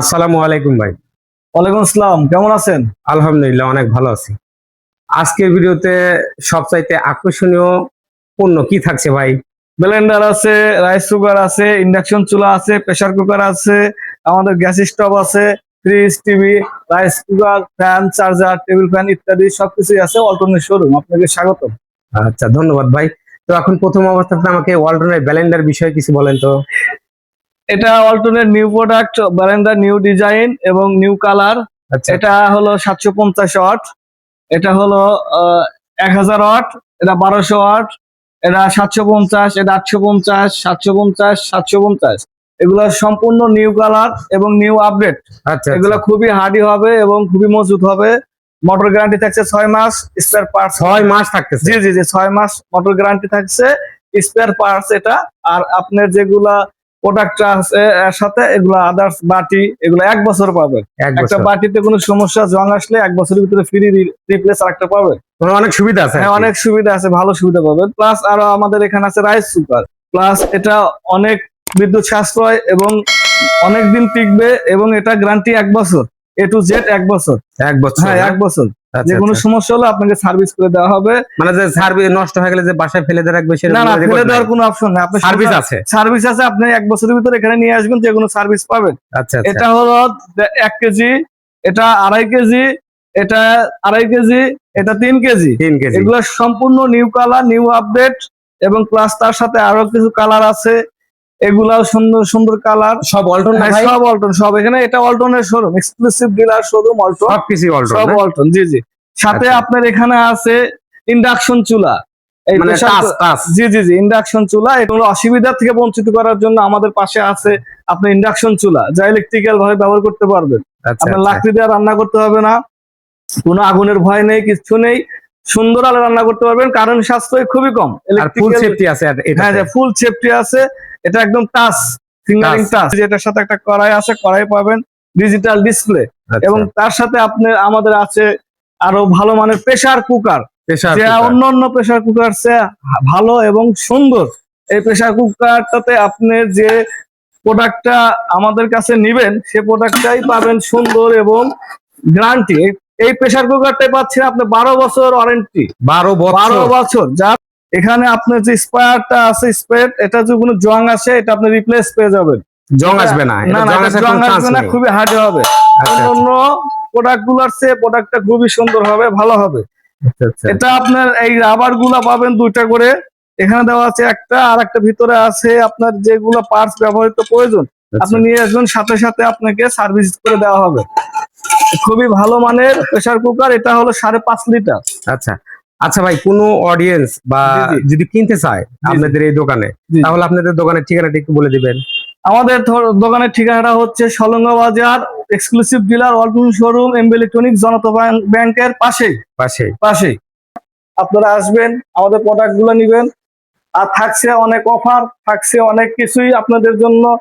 আসসালামু আলাইকুম ভাই। ওয়ালাইকুম আসসালাম কেমন আছেন? আলহামদুলিল্লাহ অনেক ভালো আছি। আজকের ভিডিওতে সবচাইতে আকর্ষণীয় পণ্য কি থাকছে ভাই? ব্লেন্ডার আছে রাইস কুকার আছে ইন্ডাকশন চুলা আছে প্রেসার কুকার আছে আমাদের গ্যাস স্টোভ আছে fridge TV rice cooker fan charger table fan ইত্যাদি সবকিছুই আছে অল্টারনেট শোরুম আপনাকে স্বাগত আচ্ছা ধন্যবাদ ভাই। তো এখন প্রথম অবস্থাতে আমাকে ওয়ালটনের ব্যালেন্ডার বিষয়ে কিছু বলেন তো। এটা alternate new product blender new design এবং নিউ কালার আচ্ছা। এটা হলো সাতশো পঞ্চাশ ওয়াট এটা হলো এক হাজার ওয়াট এটা বারোশো ওয়াট এটা সাতশো পঞ্চাশ এটা আটশো পঞ্চাশ সাতশো পঞ্চাশ সাতশো পঞ্চাশ। এগুলো সম্পূর্ণ নিউ কালার এবং নিউ আপডেট আচ্ছা এগুলো খুবই হার্ডি হবে এবং খুবই মজবুত হবে। মোটর গ্যারান্টি থাকছে ছয় মাস স্পেয়ার পার্টস ছয় মাস থাকতেছে। জি জি জি ছয় মাস মোটর গ্যারান্টি থাকছে স্পেয়ার পার্টস এটা। আর আপনার যেগুলা প্রোডাক্ট আছে এর সাথে এগুলো আদার্স বাটি এগুলো এক বছর এক একটা বাটিতে কোনো সমস্যা জং আসলে এক বছরের ভিতরে ফ্রি রিপ্লেস আরেকটা তোমার অনেক সুবিধা আছে হ্যাঁ অনেক সুবিধা আছে ভালো সুবিধা পাবেন প্লাস আরও আমাদের এখানে আছে রাইস কুকার প্লাস এটা অনেক বিদ্যুৎ সাশ্রয় এবং অনেক দিন টিকবে এবং এটা গ্যারান্টি এক বছর। এ টু জেড এক বছর। এক বছর হ্যাঁ। এক বছর। যে কোনো আচ্ছা। সমস্যা হলে আপনাকে সার্ভিস করে দেওয়া হবে। মানে যে সার্ভিস নষ্ট হয়ে গেলে যে বাসায় ফেলে দিয়ে রাখবে না না ফেলে দেওয়ার কোনো অপশন নেই। আপনি সার্ভিস আছে? সার্ভিস আছে আপনি এক বছরের ভিতরে এখানে নিয়ে আসবেন যে কোনো সার্ভিস পাবেন। আচ্ছা আচ্ছা। এটা হলো এক কেজি এটা আড়াই কেজি এটা আড়াই কেজি এটা তিন কেজি। তিন কেজি। এগুলো সম্পূর্ণ নিউ কালার নিউ আপডেট এবং প্লাস তার সাথে আরও কিছু কালার আছে। এগুলাও সুন্দর সুন্দর কালার সব অল্টন না সব অল্টন সব। এখানে এটা অল্টনের showroom exclusive dealer showroom Walton সব কিছু অল্টন সব অল্টন জি জি। সাথে আচ্ছা। আপনার এখানে আছে ইন্ডাকশন চুলা। মানে জি জি জি ইন্ডাকশন চুলা। এগুলো অসুবিধা থেকে বঞ্চিত করার জন্য আমাদের পাশে আছে আপনার ইন্ডাকশন চুলা। যা ইলেকট্রিক্যাল ভাবে ব্যবহার করতে পারবেন। আচ্ছা আপনার আচ্ছা। লাকড়ি দিয়ে রান্না করতে হবে না। কোনো আগুনের ভয় নেই কিছু নেই। সুন্দর আলো রান্না করতে পারবেন। কারণ সাশ্রয় খুবই কম। ফুল সেফটি আছে হ্যাঁ ফুল সেফটি আছে। এটা একদম টাচ ফিঙ্গারিং টাচ। যেটার সাথে একটা কড়াই আছে কড়াই পাবেন ডিজিটাল ডিসপ্লে আচ্ছা। এবং তার সাথে আপনার আমাদের আছে আরও ভালো মানের প্রেসার কুকার অন্য অন্য প্রেসার কুকার ভালো এবং সুন্দর। এই প্রেসার কুকারটাতে আপনি যে প্রোডাক্টটা আমাদের কাছে নিবেন সে প্রোডাক্টটাই পাবেন সুন্দর এবং গ্যারান্টি এই প্রেসার কুকারটাই পাচ্ছেন আপনি বারো বছর ওয়ারেন্টি বারো বারো বছর। যা এখানে আপনার যে স্পায়ারটা আছে স্পেয়ার এটা যদি কোনো জং আসে এটা আপনি রিপ্লেস পেয়ে যাবেন। জং আসবে না না জং আসবে না খুবই হার্ড হবে। আচ্ছা, অন্য প্রোডাক্টগুলার চেয়ে প্রোডাক্টটা খুবই সুন্দর হবে ভালো হবে। আচ্ছা, আচ্ছা। এটা আপনার এই রাবারগুলা পাবেন দুইটা করে। এখানে দেওয়া আছে একটা আর একটা ভিতরে আছে আপনার যেগুলো পার্টস ব্যবহৃত প্রয়োজন। আপনি নিয়ে আসবেন সাথে সাথে আপনাকে সার্ভিস করে দেওয়া হবে। খুবই ভালো মানের প্রেসার কুকার এটা হলো সাড়ে পাঁচ লিটার আচ্ছা। আচ্ছা ভাই কোনো অডিয়েন্স বা। যদি কিনতে চায় আপনাদের এই দোকানে তাহলে আপনাদের দোকানের ঠিকানাটা একটু বলে দিবেন। আমাদের দোকানের ঠিকানাটা হচ্ছে Salanga Bazar exclusive dealer Walton showroom M electronic Janata bank- ব্যাংকের পাশেই। পাশে পাশেই। আপনারা আসবেন আমাদের প্রোডাক্টগুলো নিবেন। আর থাকছে অনেক অফার থাকছে অনেক কিছুই আপনাদের জন্য।